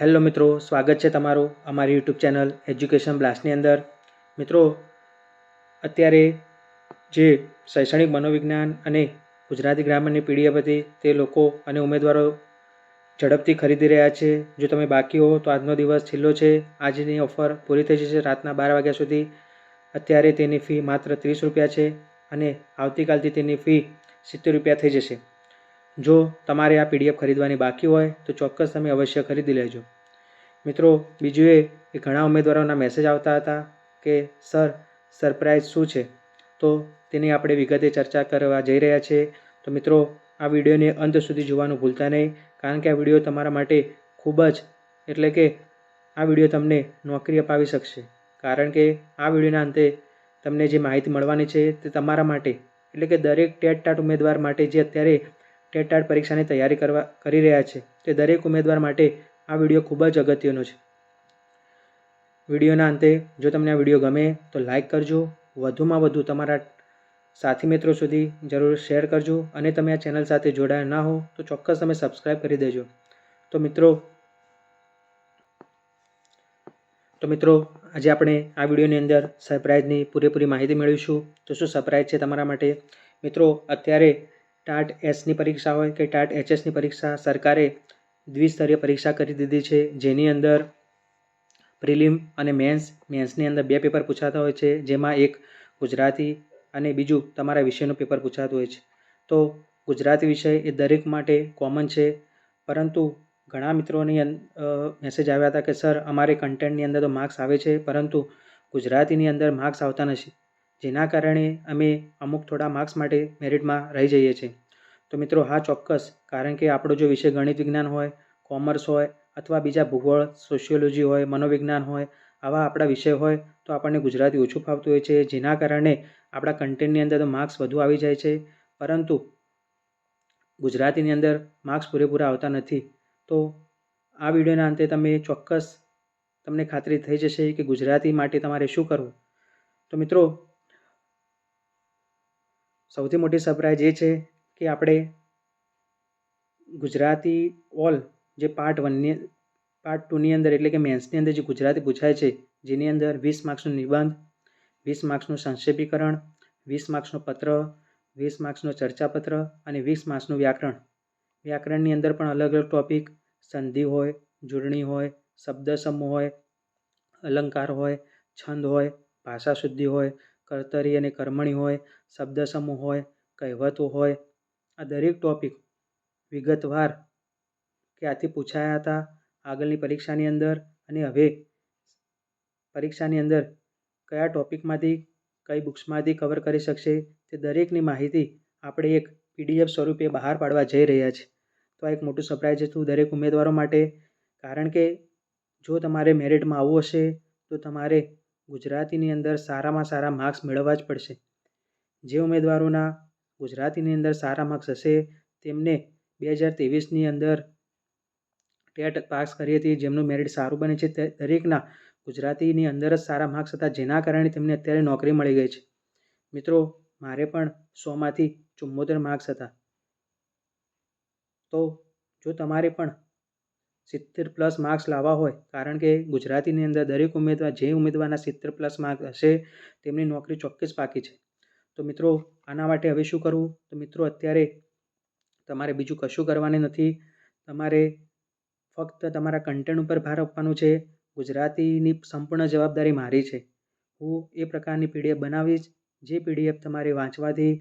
Hello મિત્રો, સ્વાગત છે તમારું અમારી યુટ્યુબ ચેનલ એજ્યુકેશન બ્લાસ્ટની અંદર. મિત્રો, અત્યારે જે શૈક્ષણિક મનોવિજ્ઞાન અને ગુજરાતી ગ્રામરની પીડીએફ હતી તે લોકો અને ઉમેદવારો ઝડપથી ખરીદી રહ્યા છે. જો તમે બાકી હો તો આજનો દિવસ છેલ્લો છે. આજની ઓફર પૂરી થઈ જશે રાતના બાર વાગ્યા સુધી. અત્યારે તેની ફી માત્ર ત્રીસ રૂપિયા છે અને આવતીકાલથી તેની ફી સિત્તેર રૂપિયા થઈ જશે. જો તમારે આ પીડીએફ ખરીદવાની બાકી હોય, તો ચોક્કસ તમે અવશ્ય ખરીદી લેજો. મિત્રો, બીજું એ, કે ઘણા ઉમેદવારોના મેસેજ આવતા હતા કે સર સરપ્રાઇઝ શું છે? તો તેની આપણે વિગતે ચર્ચા કરવા જઈ રહ્યા છીએ. તો મિત્રો, આ વિડીયોને અંત સુધી જોવાનું ભૂલતા નહીં, કારણ કે આ વીડિયો તમારા માટે ખૂબ જ, એટલે કે આ વીડિયો તમને નોકરી અપાવી શકશે. કારણ કે આ વિડીયોના અંતે તમને જે માહિતી મળવાની છે તે તમારા માટે, એટલે કે દરેક ટેટ ટાટ ઉમેદવાર માટે જે અત્યારે ટેટ ટાટ પરીક્ષાની તૈયારી કરવા, કરી રહ્યા છે. તે દરેક ઉમેદવાર માટે આ વીડિયો ખૂબ જ અગત્યનો છે. વિડીયોના અંતે, જો તમને આ વીડિયો ગમે, તો લાઈક કરજો. વધુમાં વધુ તમારા સાથી મિત્રો સુધી જરૂર શેર કરજો. અને તમે આ ચેનલ સાથે જોડાયા ના હો, તો ચોક્કસ તમે સબસ્ક્રાઈબ કરી દેજો. તો મિત્રો તો મિત્રો, આજે આપણે આ વિડીયોની અંદર સરપ્રાઇઝની પૂરેપૂરી માહિતી મેળવીશું. તો શું સરપ્રાઇઝ છે તમારા માટે? મિત્રો, અત્યારે ટાટ એસની પરીક્ષા હોય કે ટાટ એચએસની પરીક્ષા, સરકારે દ્વિસ્તરીય પરીક્ષા કરી દીધી છે, જેની અંદર પ્રિલિમ અને મેન્સ, મેન્સની અંદર બે પેપર પૂછાતા હોય છે, જેમાં એક ગુજરાતી અને બીજું તમારા વિષયનું પેપર પૂછાતું હોય છે. તો ગુજરાતી વિષય એ દરેક માટે કોમન છે, પરંતુ ઘણા મિત્રોની મેસેજ આવ્યા હતા કે સર અમારે કન્ટેન્ટની અંદર તો માર્ક્સ આવે છે, પરંતુ ગુજરાતીની અંદર માર્ક્સ આવતા નથી. જેના કારણે અમે અમુક થોડા માર્ક્સ માટે મેરિટમાં રહી જઈએ છીએ. તો મિત્રો, હા, ચોક્કસ. કારણ કે આપણો જો વિષય ગણિત વિજ્ઞાન હોય કોમર્સ હોય, અથવા બીજા ભૂગોળ સોશિયોલોજી હોય, મનોવિજ્ઞાન હોય, આવા આપણા વિષય હોય, તો આપણને ગુજરાતી ઓછું ફાવતું હોય છે. જેના કારણે આપણા કન્ટેન્ટની અંદર તો માર્ક્સ વધુ આવી જાય છે. પરંતુ ગુજરાતીની અંદર માર્ક્સ પૂરેપૂરા આવતા નથી. તો આ વિડીયોના અંતે તમે ચોક્કસ તમને ખાતરી થઈ જશે કે ગુજરાતી માટે તમારે શું કરવું? તો મિત્રો સૌથી મોટી સરપ્રાઈઝ એ છે કે આપણે ગુજરાતી ઓલ જે પાર્ટ વનની પાર્ટ ટુની અંદર એટલે કે મેન્સની અંદર જે ગુજરાતી પૂછાય છે, જેની અંદર વીસ માર્ક્સનું નિબંધ, વીસ માર્ક્સનું સંક્ષેપીકરણ, વીસ માર્ક્સનો પત્ર, વીસ માર્ક્સનો ચર્ચાપત્ર અને વીસ માર્ક્સનું વ્યાકરણ. વ્યાકરણની અંદર પણ અલગ અલગ ટોપિક સંધિ હોય, જોડણી હોય, શબ્દ સમૂહ હોય, અલંકાર હોય, છંદ હોય, ભાષા શુદ્ધિ હોય, કર્તરી અને કર્મણી હોય શબ્દ સમૂહ હોય, કહેવતો હોય, આ દરેક ટોપિક વિગતવાર ક્યાંથી પૂછાયા હતા, આગળની પરીક્ષાની અંદર અને હવે પરીક્ષાની અંદર કયા ટોપિકમાંથી કઈ બુક્સમાંથી કવર કરી શકશે, તે દરેકની માહિતી આપણે એક પીડીએફ સ્વરૂપે બહાર પાડવા જઈ રહ્યા છીએ તો આ એક મોટું સરપ્રાઇઝ હતું દરેક ઉમેદવારો માટે, કારણ કે જો તમારે મેરિટમાં આવવું હશે, તો તમારે ગુજરાતીની અંદર સારામાં સારા માર્ક્સ મેળવવા જ પડશે. જે ઉમેદવારોના ગુજરાતીની અંદર સારા માર્ક્સ હશે, તેમને બે હજાર ત્રેવીસની અંદર ટેટ પાસ કરી હતી, જેમનું મેરિટ સારું બને છે. તે દરેકના ગુજરાતીની અંદર જ સારા માર્ક્સ હતા, જેના કારણે તેમને અત્યારે નોકરી મળી ગઈ છે. મિત્રો, મારે પણ સોમાંથી ચુમ્મોતેર માર્ક્સ હતા. તો જો તમારે પણ સિત્તેર પ્લસ માર્ક્સ લાવવા હોય, કારણ કે ગુજરાતીની અંદર દરેક ઉમેદવાર, જે ઉમેદવારના સિત્તેર પ્લસ માર્ક્સ હશે, તેમની નોકરી ચોક્કસ પાકી છે. તો મિત્રો, આના માટે હવે શું કરવું? તો મિત્રો, અત્યારે તમારે બીજું કશું કરવાનું નથી. તમારે ફક્ત તમારા કન્ટેન્ટ ઉપર ભાર આપવાનું છે. ગુજરાતીની સંપૂર્ણ જવાબદારી મારી છે. હું એ પ્રકારની પીડીએફ બનાવીશ. જે પીડીએફ તમારે વાંચવાથી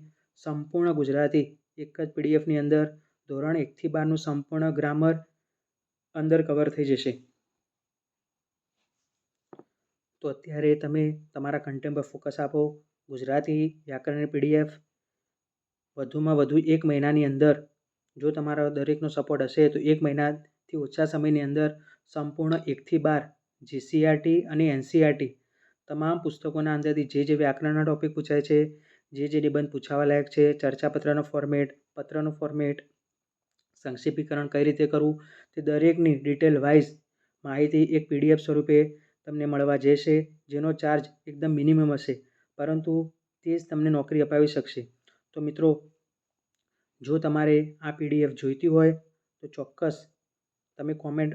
સંપૂર્ણ ગુજરાતી, એક જ પીડીએફની અંદર ધોરણ એકથી બારનું સંપૂર્ણ ગ્રામર અંદર કવર થઈ જશે. તો અત્યારે તમે તમારા કન્ટેન્ટ પર ફોકસ આપો. ગુજરાતી વ્યાકરણની પીડીએફ વધુમાં વધુ એક મહિનાની અંદર જો તમારો દરેકનો સપોર્ટ હશે, તો એક મહિનાથી ઓછા સમયની અંદર સંપૂર્ણ એકથી બાર જીસીઆરટી અને એનસીઆરટી તમામ પુસ્તકોના અંદરથી જે જે વ્યાકરણના ટોપિક પૂછાય છે, જે જે નિબંધ પૂછાવા લાયક છે, ચર્ચાપત્રનો ફોર્મેટ પત્રનો ફોર્મેટ સંક્ષિપ્તીકરણ કઈ રીતે કરવું, તે દરેકની ડિટેલ વાઇઝ માહિતી એક પીડીએફ સ્વરૂપે તમને મળવા જશે, જેનો ચાર્જ એકદમ મિનિમમ હશે. પરંતુ તે જ તમને નોકરી અપાવી શકશે. તો મિત્રો, જો તમારે આ પીડીએફ જોઈતી હોય, તો ચોક્કસ તમે કોમેન્ટ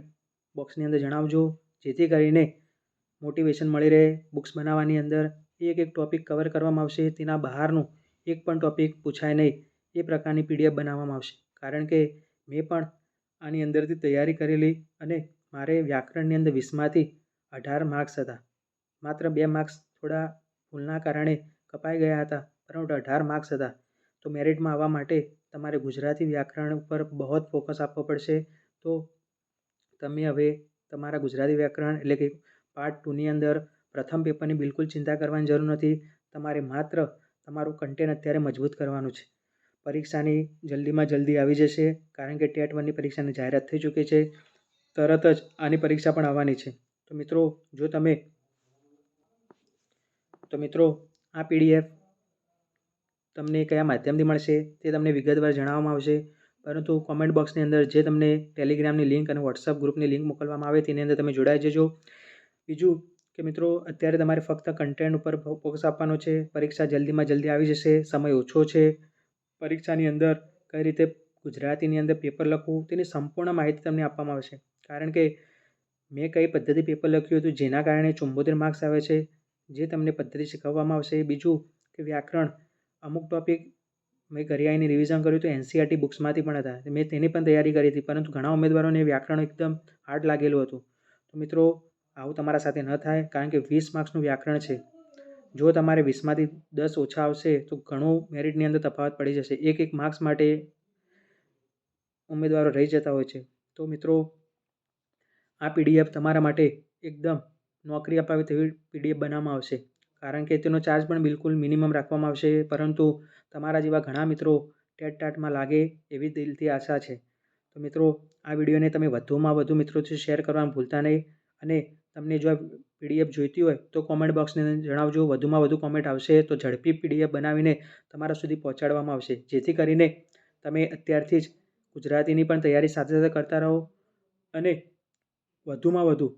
બોક્સની અંદર જણાવજો, જેથી કરીને મોટિવેશન મળી રહે. બુક્સ બનાવવાની અંદર એક એક ટૉપિક કવર કરવામાં આવશે, તેના બહારનું એક પણ ટૉપિક પૂછાય નહીં. એ પ્રકારની પીડીએફ બનાવવામાં આવશે. કારણ કે મેં પણ આની અંદરથી તૈયારી કરેલી અને મારે વ્યાકરણની અંદર વીસમાંથી અઢાર માર્ક્સ હતા. માત્ર બે માર્ક્સ થોડા ભૂલના કારણે કપાઈ ગયા હતા, પરંતુ અઢાર માર્ક્સ હતા. તો મેરિટમાં આવવા માટે તમારે ગુજરાતી વ્યાકરણ ઉપર બહુ જ ફોકસ આપવો પડશે. તો તમે હવે તમારા ગુજરાતી વ્યાકરણ એટલે કે પાર્ટ ટુની અંદર પ્રથમ પેપરની બિલકુલ ચિંતા કરવાની જરૂર નથી. તમારે માત્ર તમારું કન્ટેન્ટ અત્યારે મજબૂત કરવાનું છે. પરીક્ષાની જલ્દીમાં જલ્દી આવી જશે, કારણ કે ટેટ વનની પરીક્ષાની જાહેરાત થઈ ચૂકી છે. તરત જ આની પરીક્ષા પણ આવવાની છે. તો મિત્રો, જો તમે તો મિત્રો, આ પીડીએફ તમને કયા માધ્યમથી મળશે તે તમને વિગતવાર જણાવવામાં આવશે. પરંતુ કોમેન્ટ બોક્સની અંદર જે તમને ટેલિગ્રામની લિંક અને વોટ્સઅપ ગ્રુપની લિંક મોકલવામાં આવે તેની અંદર તમે જોડાઈ જજો. બીજું કે મિત્રો, અત્યારે તમારે ફક્ત કન્ટેન્ટ ઉપર ફોકસ આપવાનો છે. પરીક્ષા જલ્દીમાં જલ્દી આવી જશે, સમય ઓછો છે. પરીક્ષાની અંદર કઈ રીતે ગુજરાતીની અંદર પેપર લખવું તેની સંપૂર્ણ માહિતી તમને આપવામાં આવશે. કારણ કે મેં કઈ પદ્ધતિ પેપર લખ્યું હતું જેના કારણે ચુંબોતેર માર્ક્સ આવે છે જે તમને પદ્ધતિ શીખવવામાં આવશે બીજું કે વ્યાકરણ. અમુક ટૉપિક મેં ઘરે આવીને રિવિઝન કર્યું તો એનસીઆરટી બુક્સમાંથી પણ હતા. મેં તેની પણ તૈયારી કરી હતી, પરંતુ ઘણા ઉમેદવારોને વ્યાકરણ એકદમ હાર્ડ લાગેલું હતું. તો મિત્રો, આવું તમારા સાથે ન થાય, કારણ કે વીસ માર્ક્સનું વ્યાકરણ છે. જો તમારે વીસમાંથી દસ ઓછા આવશે, તો ઘણું મેરિટની અંદર તફાવત પડી જશે. એક એક માર્ક્સ માટે ઉમેદવારો રહી જતા હોય છે. તો મિત્રો, આ પીડીએફ તમારા માટે એકદમ નોકરી અપાવે તેવી પીડીએફ બનાવવામાં આવશે. કારણ કે તેનો ચાર્જ પણ બિલકુલ મિનિમમ રાખવામાં આવશે. પરંતુ તમારા જેવા ઘણા મિત્રો ટેટ ટાટમાં લાગે એવી દિલથી આશા છે. તો મિત્રો, આ વિડીયોને તમે વધુમાં વધુ મિત્રોથી શેર કરવાનું ભૂલતા નહીં. અને તમને જો આ પીડીએફ જોઈતી હોય, તો કોમેન્ટ બોક્સની જણાવજો. વધુમાં વધુ કોમેન્ટ આવશે તો ઝડપી પીડીએફ બનાવીને તમારા સુધી પહોંચાડવામાં આવશે. જેથી કરીને તમે અત્યારથી જ ગુજરાતીની પણ તૈયારી સાથે સાથે કરતા રહો. અને વધુમાં વધુ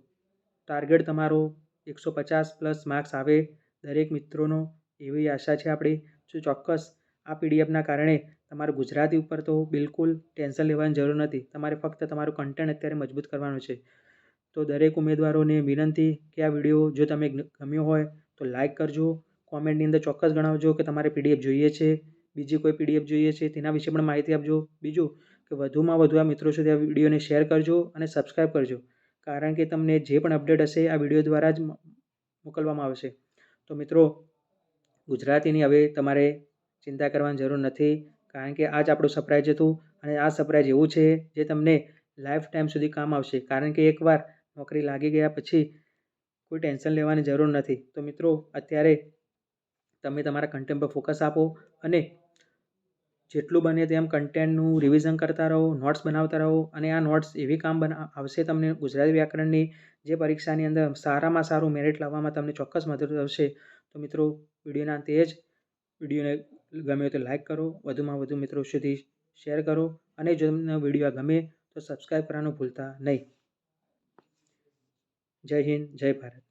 ટાર્ગેટ તમારો એકસો પચાસ પ્લસ માર્ક્સ આવે દરેક મિત્રોનો, એવી આશા છે આપણી. જો ચોક્કસ આ પીડીએફના કારણે તમારે ગુજરાતી ઉપર તો બિલકુલ ટેન્શન લેવાની જરૂર નથી. તમારે ફક્ત તમારું કન્ટેન્ટ અત્યારે મજબૂત કરવાનું છે. તો દરેક ઉમેદવારોને વિનંતી કે આ વીડિયો જો તમે ગમ્યો હોય તો લાઇક કરજો. કોમેન્ટની અંદર ચોક્કસ ગણાવજો કે તમારે પીડીએફ જોઈએ છે, બીજી કોઈ પીડીએફ જોઈએ છે, તેના વિશે પણ માહિતી આપજો. બીજું કે વધુમાં વધુ આ મિત્રો સુધી આ વિડીયોને શેર કરજો અને સબસ્ક્રાઈબ કરજો. કારણ કે તમને જે પણ અપડેટ હશે આ વીડિયો દ્વારા જ મોકલવામાં આવશે. તો મિત્રો, ગુજરાતીની હવે તમારે ચિંતા કરવાની જરૂર નથી, કારણ કે આ જ આપણું સરપ્રાઈઝ હતું અને આ સરપ્રાઈઝ એવું છે જે તમને લાઈફ ટાઈમ સુધી કામ આવશે. કારણ કે એકવાર નોકરી લાગી ગયા પછી કોઈ ટેન્શન લેવાની જરૂર નથી. તો મિત્રો, અત્યારે તમે તમારા કન્ટેન્ટ પર ફોકસ આપો અને જેટલું બને તેમ કન્ટેન્ટનું રિવિઝન કરતા રહો નોટ્સ બનાવતા રહો અને આ નોટ્સ એવી કામ બના, આવશે તમને ગુજરાતી વ્યાકરણની જે પરીક્ષાની અંદર સારામાં સારું મેરિટ લાવવામાં તમને ચોક્કસ મદદ આવશે તો મિત્રો, વિડીયોના અંતે જ વિડીયોને ગમે તો લાઈક કરો, વધુમાં વધુ મિત્રો સુધી શેર કરો અને જો તમને વીડિયો ગમે તો સબસ્ક્રાઈબ કરવાનું ભૂલતા નહીં. જય હિન્દ, જય ભારત.